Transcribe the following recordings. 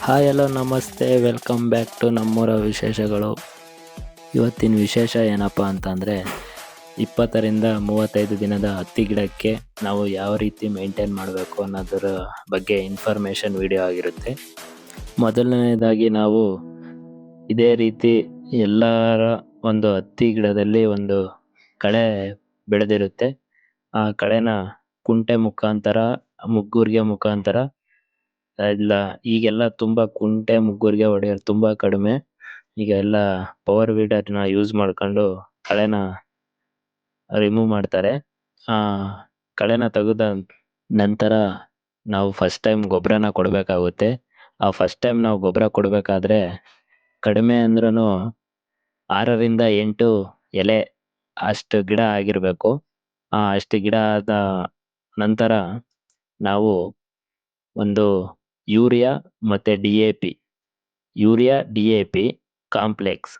Hi hello ನಮಸ್ತೆ. Welcome back to ನಮ್ಮೂರ ವಿಶೇಷಗಳು. ಇವತ್ತಿನ ವಿಶೇಷ ಏನಪ್ಪ ಅಂತಂದರೆ, ಇಪ್ಪತ್ತರಿಂದ ಮೂವತ್ತೈದು ದಿನದ ಹತ್ತಿ ಗಿಡಕ್ಕೆ ನಾವು ಯಾವ ರೀತಿ ಮೇಂಟೈನ್ ಮಾಡಬೇಕು ಅನ್ನೋದರ ಬಗ್ಗೆ ಇನ್ಫಾರ್ಮೇಷನ್ ವಿಡಿಯೋ ಆಗಿರುತ್ತೆ. ಮೊದಲನೇದಾಗಿ ನಾವು ಇದೇ ರೀತಿ ಎಲ್ಲರ ಒಂದು ಹತ್ತಿ ಗಿಡದಲ್ಲಿ ಒಂದು ಕಳೆ ಬೆಳೆದಿರುತ್ತೆ. ಆ ಕಳೆನ ಕುಂಟೆ ಮುಖಾಂತರ, ಮುಗ್ಗೂರಿಗೆ ಮುಖಾಂತರ ಇಲ್ಲ, ಈಗೆಲ್ಲ ತುಂಬಾ ಕುಂಟೆ ಮುಗ್ಗುರಿಗೆ ಹೊಡೆಯೋದು ತುಂಬಾ ಕಡಿಮೆ. ಈಗ ಎಲ್ಲ ಪವರ್ ವೀಡರ್ನ ಯೂಸ್ ಮಾಡ್ಕೊಂಡು ಕಳೆನ ರಿಮೂವ್ ಮಾಡ್ತಾರೆ. ಆ, ಕಳೆನ ತೆಗೆದ ನಂತರ ನಾವು ಫಸ್ಟ್ ಟೈಮ್ ಗೊಬ್ಬರನ ಕೊಡಬೇಕಾಗುತ್ತೆ. ಆ ಫಸ್ಟ್ ಟೈಮ್ ನಾವು ಗೊಬ್ಬರ ಕೊಡಬೇಕಾದ್ರೆ ಕಡಿಮೆ ಅಂದ್ರೂ ಆರರಿಂದ ಎಂಟು ಎಲೆ ಅಷ್ಟು ಗಿಡ ಆಗಿರಬೇಕು. ಅಷ್ಟು ಗಿಡ ಆದ ನಂತರ ನಾವು ಒಂದು ಯೂರಿಯಾ ಮತ್ತೆ D A P. Urea, D A P complex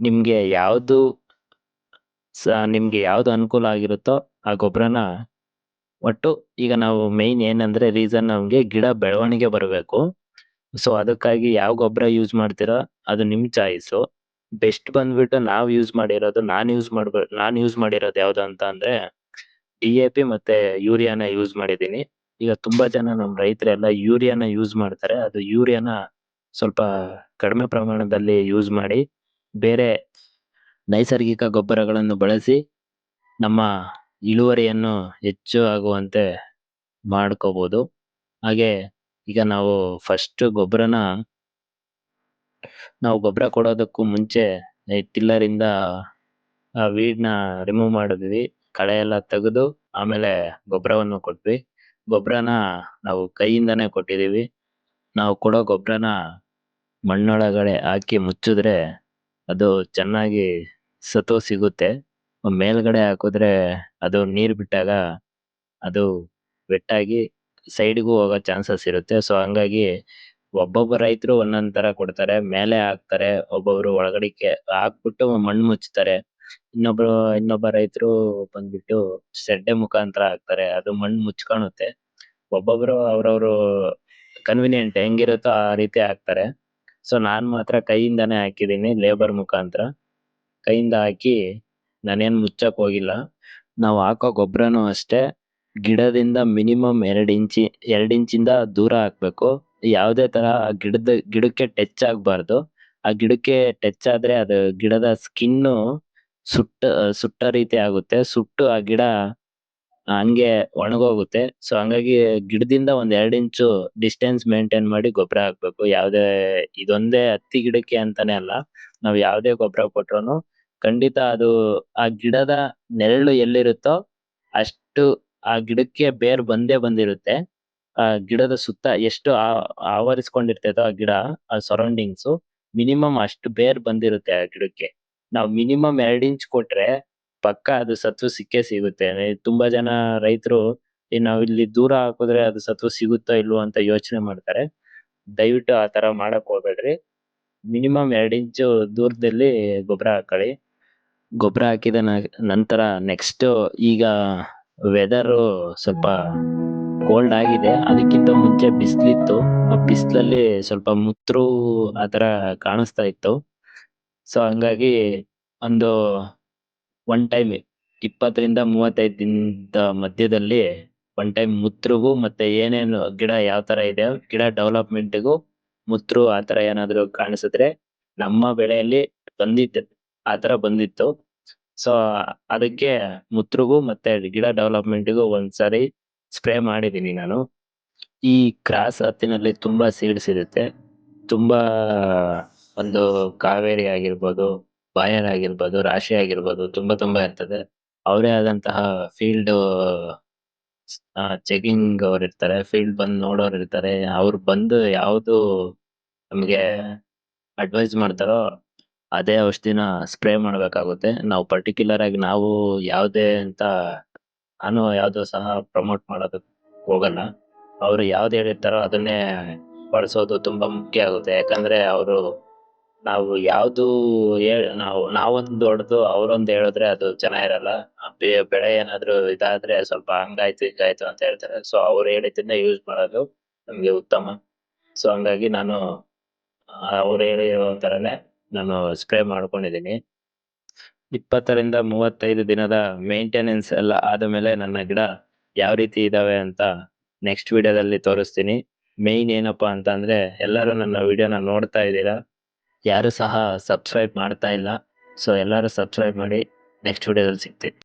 ನಿಮಗೆ ಯಾವುದು ಸ, ನಿಮಗೆ ಯಾವುದು ಅನುಕೂಲ ಆಗಿರುತ್ತೋ ಆ ಗೊಬ್ಬರನ ಒಟ್ಟು ಈಗ ನಾವು ಮೇಯ್ನ್ ಏನಂದರೆ ರೀಸನ್ ನಮಗೆ ಗಿಡ ಬೆಳವಣಿಗೆ ಬರಬೇಕು. ಸೊ ಅದಕ್ಕಾಗಿ ಯಾವ ಗೊಬ್ಬರ ಯೂಸ್ ಮಾಡ್ತೀರೋ? ಅದು ನಿಮ್ಮ ಚಾಯ್ಸು ಬೆಸ್ಟ್ ಬಂದ್ಬಿಟ್ಟು ನಾವು ಯೂಸ್ ಮಾಡಿರೋದು, ನಾನು ಯೂಸ್ ಮಾಡ್ಬ, ನಾನು ಯೂಸ್ ಮಾಡಿರೋದು ಯಾವುದು ಅಂತ ಅಂದರೆ ಡಿ ಎ ಪಿ ಮತ್ತು ಯೂರಿಯಾನ ಯೂಸ್ ಮಾಡಿದ್ದೀನಿ. ಈಗ ತುಂಬಾ ಜನ ನಮ್ಮ ರೈತರೆಲ್ಲ ಯೂರಿಯಾನ ಯೂಸ್ ಮಾಡ್ತಾರೆ. ಅದು ಯೂರಿಯಾನ ಸ್ವಲ್ಪ ಕಡಿಮೆ ಪ್ರಮಾಣದಲ್ಲಿ ಯೂಸ್ ಮಾಡಿ ಬೇರೆ ನೈಸರ್ಗಿಕ ಗೊಬ್ಬರಗಳನ್ನು ಬಳಸಿ ನಮ್ಮ ಇಳುವರಿಯನ್ನು ಹೆಚ್ಚು ಆಗುವಂತೆ ಮಾಡ್ಕೋಬಹುದು ಹಾಗೆ ಈಗ ನಾವು ಫಸ್ಟ್ ಗೊಬ್ಬರನ ನಾವು ಗೊಬ್ಬರ ಕೊಡೋದಕ್ಕೂ ಮುಂಚೆ ಟಿಲ್ಲರ್ ಇಂದ ಆ ವೀಡ್ನ ರಿಮೂವ್ ಮಾಡಿದ್ವಿ. ಕಳೆ ಎಲ್ಲ ತೆಗೆದು ಆಮೇಲೆ ಗೊಬ್ಬರವನ್ನು ಕೊಟ್ವಿ. ಗೊಬ್ಬರನ ನಾವು ಕೈಯಿಂದಾನೆ ಕೊಟ್ಟಿದೀವಿ ನಾವು ಕೊಡೋ ಗೊಬ್ಬರನ ಮಣ್ಣೊಳಗಡೆ ಹಾಕಿ ಮುಚ್ಚಿದ್ರೆ ಅದು ಚೆನ್ನಾಗಿ ಸತು ಸಿಗುತ್ತೆ. ಮೇಲ್ಗಡೆ ಹಾಕಿದ್ರೆ ಅದು ನೀರ್ ಬಿಟ್ಟಾಗ ಅದು ವೆಟ್ಟಾಗಿ ಸೈಡ್ಗೂ ಹೋಗೋ ಚಾನ್ಸಸ್ ಇರುತ್ತೆ. ಸೊ, ಹಂಗಾಗಿ ಒಬ್ಬೊಬ್ಬ ರೈತರು ಒಂದೊಂದ್ ತರ ಕೊಡ್ತಾರೆ. ಮೇಲೆ ಹಾಕ್ತಾರೆ, ಒಬ್ಬೊಬ್ರು ಒಳಗಡೆಗೆ ಹಾಕ್ಬಿಟ್ಟು ಮಣ್ಣು ಮುಚ್ಚುತ್ತಾರೆ ಇನ್ನೊಬ್ರು, ಇನ್ನೊಬ್ಬ ರೈತರು ಬಂದ್ಬಿಟ್ಟು ಸೆಡ್ಡೆ ಮುಖಾಂತರ ಹಾಕ್ತಾರೆ. ಅದು ಮಣ್ಣು ಮುಚ್ಕೊಳ್ಳುತ್ತೆ ಒಬ್ಬೊಬ್ರು ಅವ್ರವ್ರು ಕನ್ವಿನಿಯೆಂಟ್ ಹೆಂಗಿರುತ್ತೋ ಆ ರೀತಿ ಹಾಕ್ತಾರೆ. ಸೊ ನಾನ್ ಮಾತ್ರ ಕೈಯಿಂದಾನೇ ಹಾಕಿದೀನಿ ಲೇಬರ್ ಮುಖಾಂತರ. ಕೈಯಿಂದ ಹಾಕಿ ನಾನೇನ್ ಮುಚ್ಚಕ್ ಹೋಗಿಲ್ಲ. ನಾವು ಹಾಕೋ ಗೊಬ್ಬರನು ಅಷ್ಟೇ. ಗಿಡದಿಂದ ಮಿನಿಮಮ್ ಎರಡ್ ಇಂಚಿ, ಎರಡು ಇಂಚಿಂದ ದೂರ ಹಾಕ್ಬೇಕು. ಯಾವುದೇ ತರ ಗಿಡದ, ಗಿಡಕ್ಕೆ ಟಚ್ ಆಗಬಾರ್ದು. ಆ ಗಿಡಕ್ಕೆ ಟಚ್ ಆದ್ರೆ ಅದು ಗಿಡದ ಸ್ಕಿನ್ ಸುಟ್ಟ ಸುಟ್ಟ ರೀತಿ ಆಗುತ್ತೆ. ಸುಟ್ಟು ಆ ಗಿಡ ಹಂಗೆ ಒಣಗೋಗುತ್ತೆ. ಸೊ ಹಂಗಾಗಿ ಗಿಡದಿಂದ ಒಂದ್ ಎರಡ್ ಇಂಚು ಡಿಸ್ಟೆನ್ಸ್ ಮೇಂಟೈನ್ ಮಾಡಿ ಗೊಬ್ಬರ ಹಾಕ್ಬೇಕು. ಯಾವ್ದೇ, ಇದೊಂದೇ ಹತ್ತಿ ಗಿಡಕ್ಕೆ ಅಂತಾನೆ ಅಲ್ಲ, ನಾವ್ ಯಾವ್ದೇ ಗೊಬ್ಬರ ಕೊಟ್ರುನು ಖಂಡಿತ ಅದು ಆ ಗಿಡದ ನೆರಳು ಎಲ್ಲಿರುತ್ತೋ ಅಷ್ಟು ಆ ಗಿಡಕ್ಕೆ ಬೇರ್ ಬಂದೇ ಬಂದಿರುತ್ತೆ. ಆ ಗಿಡದ ಸುತ್ತ ಎಷ್ಟು ಆ, ಆವರಿಸ್ಕೊಂಡಿರ್ತೈತೋ ಆ ಗಿಡ, ಆ ಸರೌಂಡಿಂಗ್ಸ್ ಮಿನಿಮಮ್ ಅಷ್ಟು ಬೇರ್ ಬಂದಿರುತ್ತೆ ಆ ಗಿಡಕ್ಕೆ. ನಾವು ಮಿನಿಮಮ್ ಎರಡ್ ಇಂಚ್ ಕೊಟ್ರೆ ಪಕ್ಕ ಅದು ಸತ್ವ ಸಿಕ್ಕೇ ಸಿಗುತ್ತೆ. ತುಂಬಾ ಜನ ರೈತರು ನಾವು ಇಲ್ಲಿ ದೂರ ಹಾಕಿದ್ರೆ ಅದು ಸತ್ವ ಸಿಗುತ್ತೋ ಇಲ್ವೋ ಅಂತ ಯೋಚನೆ ಮಾಡ್ತಾರೆ. ದಯವಿಟ್ಟು ಆ ತರ ಮಾಡಕ್ ಹೋಗ್ಬೇಡ್ರಿ. ಮಿನಿಮಮ್ ಎರಡ್ ಇಂಚು ದೂರದಲ್ಲಿ ಗೊಬ್ಬರ ಹಾಕೊಳ್ಳಿ. ಗೊಬ್ಬರ ಹಾಕಿದ ನಂತರ ನೆಕ್ಸ್ಟ್ ಈಗ ವೆದರ್ ಸ್ವಲ್ಪ ಕೋಲ್ಡ್ ಆಗಿದೆ. ಅದಕ್ಕಿಂತ ಮುಂಚೆ ಬಿಸ್ಲಿತ್ತು. ಆ ಬಿಸಿಲಲ್ಲಿ ಸ್ವಲ್ಪ ಮುತ್ರು ಆತರ ಕಾಣಿಸ್ತಾ ಇತ್ತು. ಸೊ ಹಂಗಾಗಿ ಒಂದು ಒನ್ ಟೈಮ್ ಇಪ್ಪತ್ತರಿಂದ ಮೂವತ್ತೈದು ದಿನದ ಮಧ್ಯದಲ್ಲಿ ಒನ್ ಟೈಮ್ ಮುತ್ರಿಗೂ ಮತ್ತೆ ಏನೇನು ಗಿಡ ಯಾವ ತರ ಇದೆ ಗಿಡ ಡೆವಲಪ್ಮೆಂಟ್ ಡೆವಲಪ್ಮೆಂಟ್ಗೂ ಮುತ್ರು ಆತರ ಏನಾದ್ರು ಕಾಣಿಸಿದ್ರೆ ನಮ್ಮ ಬೆಳೆಯಲ್ಲಿ ಬಂದಿತ್ತು ಆತರ ಬಂದಿತ್ತು. ಸೊ ಅದಕ್ಕೆ ಮುತ್ರಿಗೂ ಮತ್ತೆ ಗಿಡ ಡೆವಲಪ್ಮೆಂಟ್ ಡೆವಲಪ್ಮೆಂಟ್ಗೂ ಒಂದ್ಸರಿ ಸ್ಪ್ರೇ ಮಾಡಿದೀನಿ ನಾನು. ಈ ಕ್ರಾಸ್ ಹತ್ತಿನಲ್ಲಿ ತುಂಬಾ ಸೀಡ್ಸ್ ಇರುತ್ತೆ. ತುಂಬಾ ಒಂದು ಕಾವೇರಿ ಆಗಿರ್ಬೋದು ಬಾಯರ್ ಆಗಿರ್ಬೋದು ರಾಶಿ ಆಗಿರ್ಬೋದು, ತುಂಬಾ ತುಂಬಾ ಇರ್ತದೆ. ಅವರೇ ಆದಂತಹ ಫೀಲ್ಡ್ ಚೆಕಿಂಗ್ ಅವ್ರು ಇರ್ತಾರೆ ಫೀಲ್ಡ್ ಬಂದು ನೋಡೋರು ಇರ್ತಾರೆ. ಅವ್ರು ಬಂದು ಯಾವುದು ನಮಗೆ ಅಡ್ವೈಸ್ ಮಾಡ್ತಾರೋ ಅದೇ ಔಷಧಿನ ಸ್ಪ್ರೇ ಮಾಡ್ಬೇಕಾಗುತ್ತೆ. ನಾವು ಪರ್ಟಿಕ್ಯುಲರ್ ಆಗಿ ನಾವು ಯಾವುದೇ ಅಂತ ನಾನು ಯಾವ್ದು ಸಹ ಪ್ರಮೋಟ್ ಮಾಡೋದಕ್ ಹೋಗಲ್ಲ. ಅವ್ರು ಯಾವ್ದು ಹೇಳಿರ್ತಾರೋ ಅದನ್ನೇ ಬಳಸೋದು ತುಂಬಾ ಮುಖ್ಯ ಆಗುತ್ತೆ. ಯಾಕಂದ್ರೆ ಅವರು ನಾವು ಯಾವ್ದು ಹೇಳ್ ನಾವು, ನಾವೊಂದು ದೊಡ್ಡದು, ಅವರೊಂದು ಹೇಳಿದ್ರೆ ಅದು ಚೆನ್ನಾಗಿರಲ್ಲ. ಬೆಳೆ ಏನಾದ್ರು ಇದಾದ್ರೆ ಸ್ವಲ್ಪ ಹಂಗಾಯ್ತು, ಹಿಂಗಾಯ್ತು ಅಂತ ಹೇಳ್ತಾರೆ. ಸೊ ಅವ್ರು ಹೇಳಿದ್ದನ್ನೇ ಯೂಸ್ ಮಾಡೋದು ನಮ್ಗೆ ಉತ್ತಮ. ಸೊ ಹಂಗಾಗಿ ನಾನು ಅವ್ರು ಹೇಳಿರೋ ಥರನೇ ನಾನು ಸ್ಪ್ರೇ ಮಾಡ್ಕೊಂಡಿದ್ದೀನಿ. ಇಪ್ಪತ್ತರಿಂದ ಮೂವತ್ತೈದು ದಿನದ ಮೇಂಟೆನೆನ್ಸ್ ಎಲ್ಲ ಆದಮೇಲೆ ನನ್ನ ಗಿಡ ಯಾವ ರೀತಿ ಇದಾವೆ ಅಂತ ನೆಕ್ಸ್ಟ್ ವಿಡಿಯೋದಲ್ಲಿ ತೋರಿಸ್ತೀನಿ. ಮೇಯ್ನ್ ಏನಪ್ಪಾ ಅಂತ ಅಂದ್ರೆ ಎಲ್ಲರೂ ನನ್ನ ವಿಡಿಯೋನ ನೋಡ್ತಾ ಇದ್ದೀರಾ. ಯಾರು ಸಹ ಸಬ್ಸ್ಕ್ರೈಬ್ ಮಾಡ್ತಾ ಇಲ್ಲ. ಸೊ ಎಲ್ಲರೂ ಸಬ್ಸ್ಕ್ರೈಬ್ ಮಾಡಿ ನೆಕ್ಸ್ಟ್ ವಿಡಿಯೋದಲ್ಲಿ ಸಿಗ್ತೀನಿ.